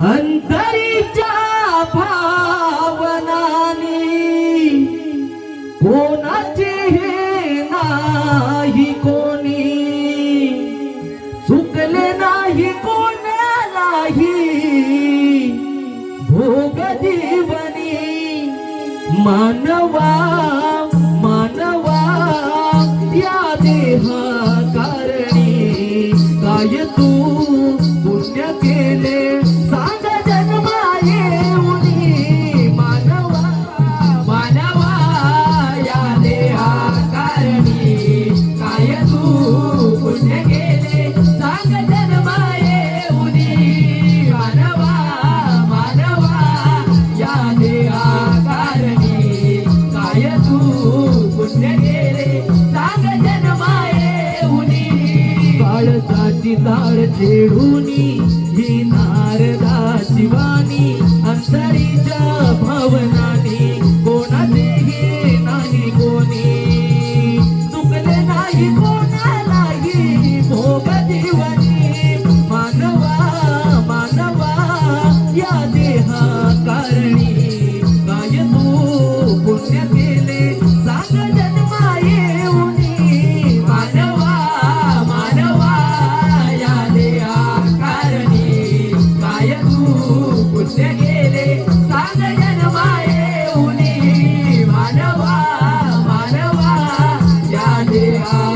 अंतरीच्या भावनाने कोणाचे हे नाही कोणी? चुकले नाही कोणालाही? भोग जीवनी मानवा मानवा या देहात काळजाची ताळ छेडूनी ही नारदा शिवानी अंतरीच्या भावनानी कोणाचे हे नाही कोणी. चुकले नाही कोणालाही भोग जीवनी मानवा मानवा या देहा कारणी Yeah.